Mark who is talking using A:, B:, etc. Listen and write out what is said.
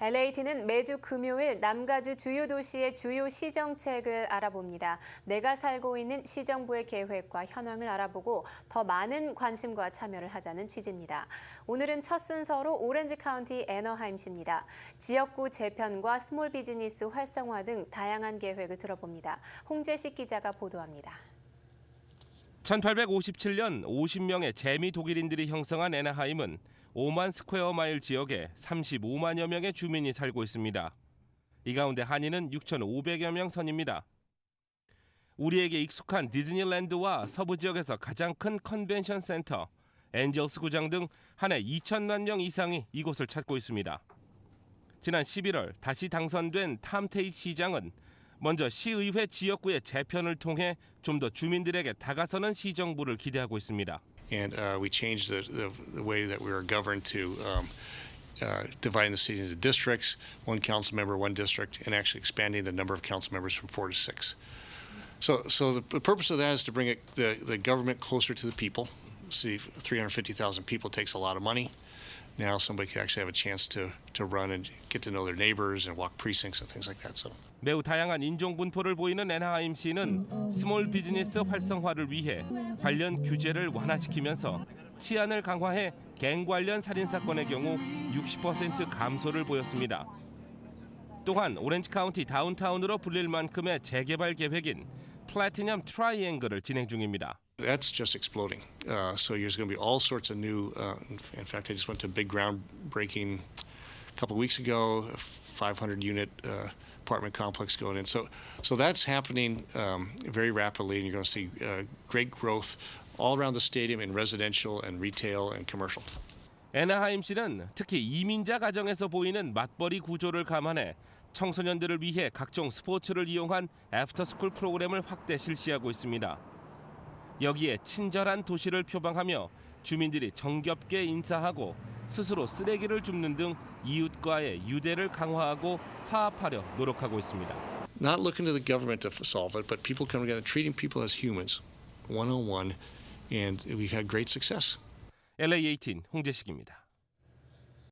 A: LAT는 매주 금요일 남가주 주요 도시의 주요 시정책을 알아봅니다. 내가 살고 있는 시정부의 계획과 현황을 알아보고 더 많은 관심과 참여를 하자는 취지입니다. 오늘은 첫 순서로 오렌지 카운티 애너하임시입니다. 지역구 재편과 스몰 비즈니스 활성화 등 다양한 계획을 들어봅니다. 홍재식 기자가 보도합니다.
B: 1857년 50명의 재미 독일인들이 형성한 애나하임은 5만 스퀘어 마일 지역에 35만여 명의 주민이 살고 있습니다. 이 가운데 한인은 6,500여 명 선입니다. 우리에게 익숙한 디즈니랜드와 서부 지역에서 가장 큰 컨벤션 센터, 엔젤스 구장 등 한 해 2천만 명 이상이 이곳을 찾고 있습니다. 지난 11월 다시 당선된 탐테이 시장은 먼저 시의회 지역구의 재편을 통해 좀 더 주민들에게 다가서는 시정부를 기대하고 있습니다.
C: And uh, we changed the, the, the way that we were governed to um, uh, dividing the city into districts, one council member, one district, and actually expanding the number of council members from four to six. So, so the, the purpose of that is to bring it, the, the government closer to the people. See, 350,000 people takes a lot of money. Now somebody could actually have a chance to, to run and get to know their neighbors and walk precincts and things like that. So.
B: 매우 다양한 인종 분포를 보이는 애나하임시는 스몰 비즈니스 활성화를 위해 관련 규제를 완화시키면서 치안을 강화해 갱 관련 살인 사건의 경우 60% 감소를 보였습니다. 또한 오렌지 카운티 다운타운으로 불릴 만큼의 재개발 계획인 플래티넘 트라이앵글을 진행 중입니다.
C: That's just exploding. Uh, so there's going to be all sorts of new. Uh, in fact, I just went to a big groundbreaking a couple of weeks ago, a 500 unit uh, apartment complex going in. So, so that's happening um, very rapidly, and you're going to see uh, great growth all around the stadium in residential and retail and commercial.
B: 애나하임시는 특히 이민자 가정에서 보이는 맞벌이 구조를 감안해 청소년들을 위해 각종 스포츠를 이용한 애프터스쿨 프로그램을 확대 실시하고 있습니다. 여기에 친절한 도시를 표방하며 주민들이 정겹게 인사하고 스스로 쓰레기를 줍는 등 이웃과의 유대를 강화하고 화합하려 노력하고 있습니다.
C: Not looking to the government to solve it, but people coming together, treating people as humans, one on one, and we've had great success.
B: LA18 홍재식입니다.